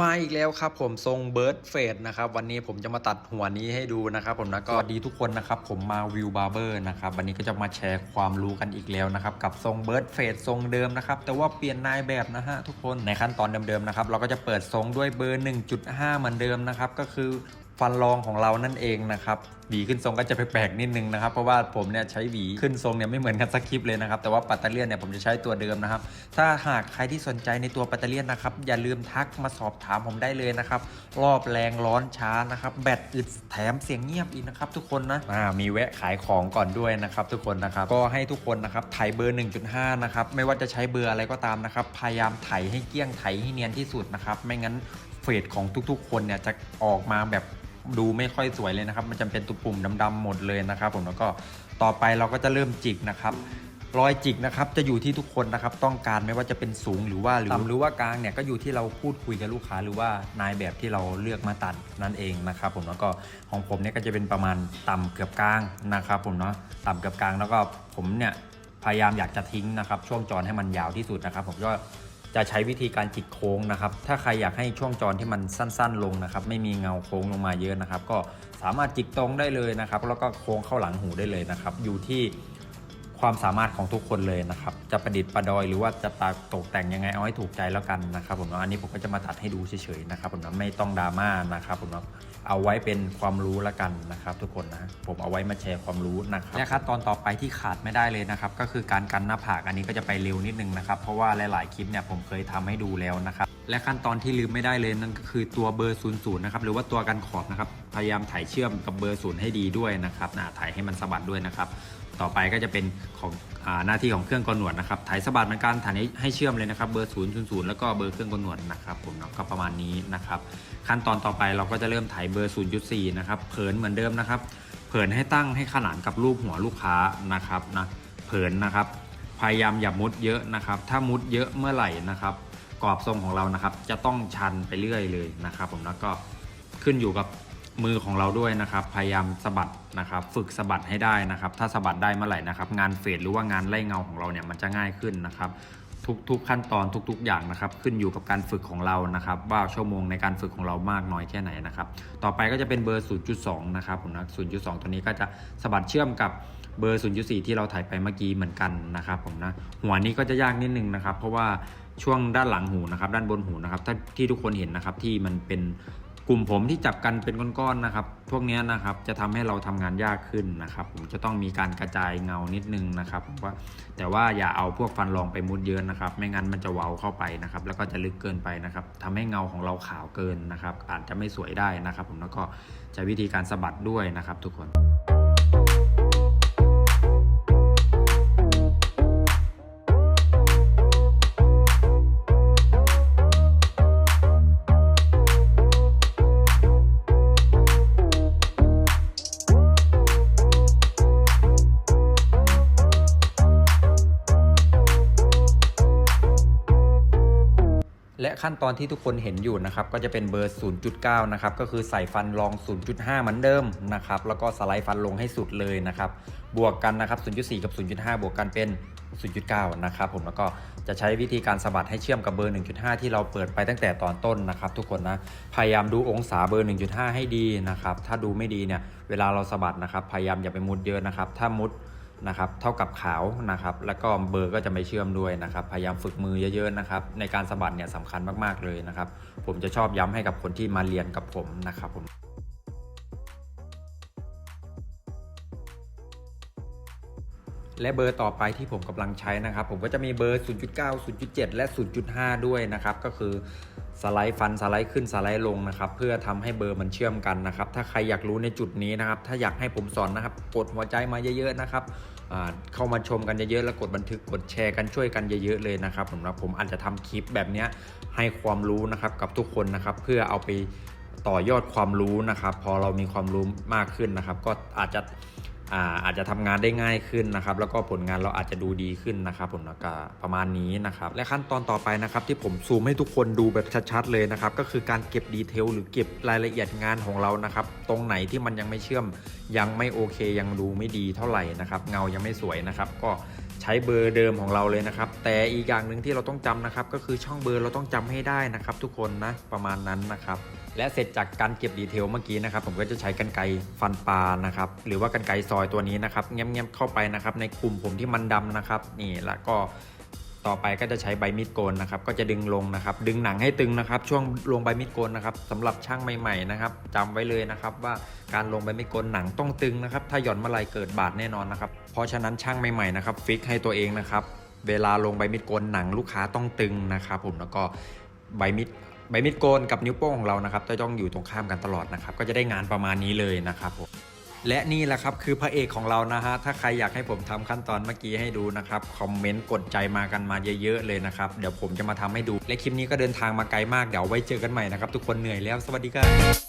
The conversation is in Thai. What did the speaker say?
มาอีกแล้วครับผมทรงเบิร์ดเฟดนะครับวันนี้ผมจะมาตัดหัวนี้ให้ดูนะครับผมนะก็สวัสดีทุกคนนะครับผมมาวิวบาร์เบอร์นะครับวันนี้ก็จะมาแชร์ความรู้กันอีกแล้วนะครับกับทรงเบิร์ดเฟดทรงเดิมนะครับแต่ว่าเปลี่ยนนายแบบนะฮะทุกคนในขั้นตอนเดิมๆนะครับเราก็จะเปิดทรงด้วยเบอร์ 1.5 เหมือนเดิมนะครับก็คือ ฟันรองของเรานั่นเองนะครับหวีขึ้นทรงก็จะแปลกๆนิดนึงนะครับ เพราะว่าผมเนี่ยใช้หวีขึ้นทรงเนี่ยไม่เหมือนกันสักคลิปเลยนะครับ แต่ว่าปัตเตอร์เลียนเนี่ยผมจะใช้ตัวเดิมนะครับ ถ้าหากใครที่สนใจในตัวปัตเตอร์เลียนนะครับ อย่าลืมทักมาสอบถามผมได้เลยนะครับ รอบแรงร้อนช้านะครับ แบตอึดแถมเสียงเงียบอีกนะครับทุกคนนะอ่ามีแวะขายของก่อนด้วยนะครับ ทุกคนนะครับ ก็ให้ทุกคนนะครับไถเบอร์ 1.5 นะครับ ไม่ว่าจะใช้เบอร์อะไรก็ตามนะครับ พยายามไถให้เกลี้ยงไถให้เนียนที่สุดนะครับ ไม่งั้นเฟดของทุกๆ คนเนี่ยจะออกมาแบบ ดูไม่ค่อยสวยเลยนะครับ มันจะเป็นตุ่มปุ่มดำๆหมดเลยนะครับผมแล้วก็ต่อไปเราก็จะเริ่มจิกนะครับรอยจิกนะครับจะอยู่ที่ทุกคนนะครับต้องการไม่ว่าจะเป็นสูงหรือว่าหรือต่ำหรือว่ากลางเนี่ยก็อยู่ที่เราพูดคุยกับลูกค้าหรือว่านายแบบที่เราเลือกมาตัดนั่นเองนะครับผมแล้วก็ของผมเนี่ยก็จะเป็นประมาณต่ำเกือบกลางนะครับผมเนาะต่ำเกือบกลางแล้วก็ผมเนี่ยพยายามอยากจะทิ้งนะครับช่วงจรให้มันยาวที่สุดนะครับ ผมก็ จะใช้วิธีการจิกโค้งนะครับ ถ้าใครอยากให้ช่วงจรที่มันสั้นๆ ลงนะครับ ไม่มีเงาโค้งลงมาเยอะนะครับ ก็สามารถจิกตรงได้เลยนะครับ แล้วก็โค้งเข้าหลังหูได้เลยนะครับ อยู่ที่ ความสามารถของทุกคนเลยนะครับ จะประดิษฐ์ประดอยหรือว่าจะตาตกแต่งยังไงเอาให้ถูกใจแล้วกันนะครับผมเนาะอันนี้ผมก็จะมาตัดให้ดูเฉยๆนะครับผมเนาะไม่ต้องดราม่านะครับผมเนาะเอาไว้เป็นความรู้แล้วกันนะครับ ทุกคนนะผมเอาไว้มาแชร์ความรู้นะครับและขั้นตอนต่อไปที่ขาดไม่ได้เลยนะครับ ก็คือการกันหน้าผากอันนี้ก็จะไปเร็วนิดนึงนะครับเพราะว่าหลายๆคลิปเนี่ยผมเคยทำให้ดูแล้วนะครับและขั้นตอนที่ลืมไม่ได้เลยนั่นก็คือตัวเบอร์00นย์นะครับหรือว่าตัวกันขอบนะครับพยายามถ่ายเชื่อมกับเบอร์0ให้ดีด้วยนะครับนะถ่ายให้มันสะบัดด้วยนะครับ ต่อไปก็จะเป็นของอหน้าที่ของเครื่องกลหนวดนะครับถ่ายสะบัดเหมือนกันถ่ายให้เชื่อมเลยนะครับเบอร์0 0 0แล้วก็เบอร์เครื่องกลหนวดนะครับผมเนาะก็ประมาณนี้นะครับขั้นตอนต่อไปเราก็จะเริ่มถ่ายเบอร์0.4นะครับเผินเหมือนเดิมนะครับเผินให้ตั้งให้ขนานกับรูปหัวลูกค้านะครับนะเผินนะครับ พยายามอย่ามุดเยอะนะครับ ถ้ามุดเยอะเมื่อไหร่นะครับกรอบทรงของเรานะครับ จะต้องชันไปเรื่อยเลยนะครับ ผมแล้วก็ขึ้นอยู่กับ มือของเราด้วยนะครับ พยายามสะบัดนะครับ ฝึกสะบัดให้ได้นะครับ ถ้าสะบัดได้เมื่อไหร่นะครับ งานเฟดหรือว่างานไล่เงาของเราเนี่ยมันจะง่ายขึ้นนะครับทุกๆขั้นตอนทุก ๆ อย่างนะครับ ขึ้นอยู่กับการฝึกของเรานะครับ ว่าชั่วโมงในการฝึกของเรามากน้อยแค่ไหนนะครับ ต่อไปก็จะเป็นเบอร์ 0.2 นะครับผมนะ0.2 ตัวนี้ก็จะสะบัดเชื่อมกับเบอร์ 0.4 ที่เราถ่ายไปเมื่อกี้เหมือนกันนะครับผมนะหัวนี้ก็จะยากนิดนึงนะครับ เพราะว่าช่วงด้านหลังหูนะครับ ด้านบนหูนะครับถ้าที่ทุกคนเห็นนะครับที่มันเป็น กลุ่มผมที่จับกันเป็นก้อนๆนะครับ พวกนี้นะครับจะทำให้เราทำงานยากขึ้นนะครับ ผมจะต้องมีการกระจายเงานิดนึงนะครับว่าแต่ว่าอย่าเอาพวกฟันรองไปมุดเยอะนะครับ ไม่งั้นมันจะเว้าเข้าไปนะครับ แล้วก็จะลึกเกินไปนะครับทำให้เงาของเราขาวเกินนะครับ อาจจะไม่สวยได้นะครับ ผมแล้วก็ใช้วิธีการสะบัดด้วยนะครับ ทุกคน และขั้นตอนที่ทุกคนเห็นอยู่นะครับก็จะเป็นเบอร์ 0.9 นะครับก็คือใส่ฟันรอง 0.5 เหมือนเดิมนะครับแล้วก็สไลด์ฟันลงให้สุดเลยนะครับบวกกันนะครับ 0.4 กับ 0.5 บวกกันเป็น 0.9 นะครับผมแล้วก็จะใช้วิธีการสะบัดให้เชื่อมกับเบอร์ 1.5 ที่เราเปิดไปตั้งแต่ตอนต้นนะครับทุกคนนะพยายามดูองศาเบอร์ 1.5 ให้ดีนะครับถ้าดูไม่ดีเนี่ยเวลาเราสะบัดนะครับพยายามอย่าไปมุดเยอะนะครับถ้ามุด นะครับเท่ากับขาวนะครับ แล้วก็เบอร์ก็จะไม่เชื่อมด้วยนะครับ พยายามฝึกมือเยอะๆนะครับ ในการสะบัดเนี่ยสำคัญมากๆเลยนะครับ ผมจะชอบย้ำให้กับคนที่มาเรียนกับผมนะครับผม และเบอร์ต่อไปที่ผมกำลังใช้นะครับ ผมก็จะมีเบอร์ 0.9 0.7 และ 0.5 ด้วยนะครับ ก็คือสไลด์ฟันสไลด์ขึ้นสไลด์ลงนะครับ เพื่อทำให้เบอร์มันเชื่อมกันนะครับ ถ้าใครอยากรู้ในจุดนี้นะครับ ถ้าอยากให้ผมสอนนะครับ กดหัวใจมาเยอะๆนะครับเข้ามาชมกันเยอะๆแล้วกดบันทึกกดแชร์กันช่วยกันเยอะๆเลยนะครับผมนะผมอาจจะทำคลิปแบบนี้ให้ความรู้นะครับกับทุกคนนะครับ เพื่อเอาไปต่อยอดความรู้นะครับ พอเรามีความรู้มากขึ้นนะครับ ก็อาจจะ อาจจะทำงานได้ง่ายขึ้นนะครับ แล้วก็ผลงานเราอาจจะดูดีขึ้นนะครับผมแล้วก็ประมาณนี้นะครับ และขั้นตอนต่อไปนะครับ ที่ผมซูมให้ทุกคนดูแบบชัดๆเลยนะครับ ก็คือการเก็บดีเทลหรือเก็บรายละเอียดงานของเรานะครับ ตรงไหนที่มันยังไม่เชื่อมยังไม่โอเค ยังดูไม่ดีเท่าไหร่นะครับ เงายังไม่สวยนะครับ ก็ใช้ช้เบอร์เดิมของเราเลยนะครับ แต่อีกอย่างหนึ่งที่เราต้องจำนะครับ ก็คือช่องเบอร์เราต้องจำให้ได้นะครับ ทุกคนนะประมาณนั้นนะครับ และเสร็จจากการเก็บดีเทลเมื่อกี้นะครับ ผมก็จะใช้กันไกฟันปลานะครับ หรือว่ากันไกซอยตัวนี้นะครับเงี้ยบๆเข้าไปนะครับ ในกลุ่มผมที่มันดำนะครับ นี่แล้วก็ต่อไปก็จะใช้ใบมีดโกนนะครับ ก็จะดึงลงนะครับ ดึงหนังให้ตึงนะครับ ช่วงลงใบมีดโกนนะครับสำหรับช่างใหม่ๆนะครับจำไว้เลยนะครับ ว่าการลงใบมีดโกนหนังต้องตึงนะครับ ถ้าหย่อนเมื่อไรเกิดบาดแน่นอนนะครับ เพราะฉะนั้นช่างใหม่ๆนะครับฟิกให้ตัวเองนะครับ เวลาลงใบมีดโกนหนังลูกค้าต้องตึงนะครับ ผมแล้วก็ ใบมิดใบมิดโกนกับนิ้วโป้งของเรานะครับจะต้องอยู่ตรงข้ามกันตลอดนะครับ ก็จะได้งานประมาณนี้เลยนะครับผมและนี่แหละครับคือพระเอกของเรานะฮะ ถ้าใครอยากให้ผมทำขั้นตอนเมื่อกี้ให้ดูนะครับ คอมเมนต์กดใจมากันมาเยอะๆเลยนะครับ เดี๋ยวผมจะมาทำให้ดู และคลิปนี้ก็เดินทางมาไกลมาก เดี๋ยวไว้เจอกันใหม่นะครับ ทุกคนเหนื่อยแล้ว สวัสดีครับ